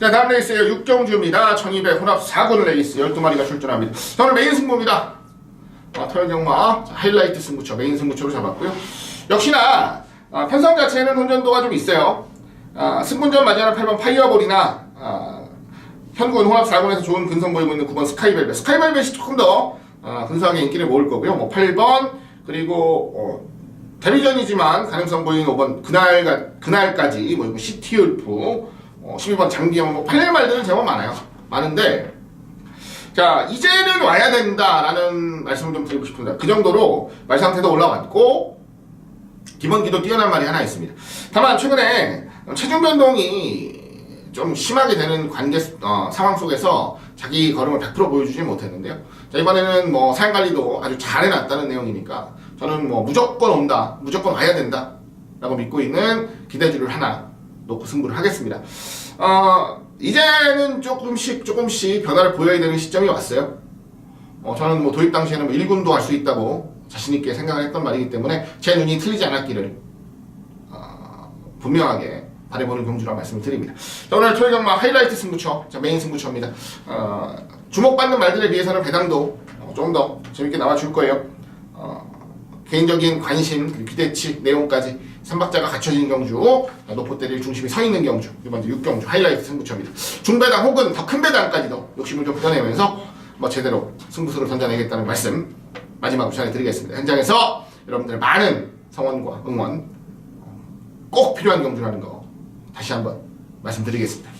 자 다음 레이스에요 육경주입니다. 1200 혼합 4군 레이스 12마리가 출전합니다. 자 오늘 메인 승부입니다. 아, 자, 하이라이트 승부처 메인 승부처로 잡았고요. 역시나 아, 편성 자체는 혼전도가 좀 있어요. 아, 승분전 맞이하는 8번 파이어볼이나 아, 현군 혼합 4군에서 좋은 근성 보이고 있는 9번 스카이벨벳. 스카이벨벳이 조금 더 아, 근소하게 인기를 모을 거고요. 뭐 8번 그리고 어, 데뷔전이지만 가능성 보이는 5번 그날 그날까지 뭐 시티울프 어, 12번 장기영 뭐 팔릴 말들은 제법 많아요. 많은데 자 이제는 와야 된다라는 말씀을 좀 드리고 싶습니다. 그 정도로 말 상태도 올라왔고 기본기도 뛰어난 말이 하나 있습니다. 다만 최근에 체중 변동이 좀 심하게 되는 관계 어, 상황 속에서 자기 걸음을 100% 보여주지 못했는데요. 자 이번에는 뭐 사양 관리도 아주 잘 해놨다는 내용이니까 저는 뭐 무조건 온다, 무조건 와야 된다라고 믿고 있는 기대주를 하나 놓고 승부를 하겠습니다. 어, 이제는 조금씩 조금씩 변화를 보여야 되는 시점이 왔어요. 어, 저는 뭐 도입 당시에는 뭐 1군도 할 수 있다고 자신있게 생각을 했던 말이기 때문에 제 눈이 틀리지 않았기를 어, 분명하게 바라보는 경주라 말씀을 드립니다. 자, 오늘 토요 경마 하이라이트 승부처, 자, 메인 승부처입니다. 어, 주목받는 말들에 비해서는 배당도 어, 조금 더 재밌게 나와줄 거예요. 어, 개인적인 관심, 기대치, 내용까지 삼박자가 갖춰진 경주, 어, 노포대를 중심이 서 있는 경주, 이번 주 6경주 하이라이트 승부처입니다. 중배당 혹은 더 큰 배당까지도 욕심을 좀 펴내면서 뭐 제대로 승부수를 던져내겠다는 말씀 마지막으로 전해드리겠습니다. 현장에서 여러분들의 많은 성원과 응원 꼭 필요한 경주라는 거 다시 한번 말씀드리겠습니다.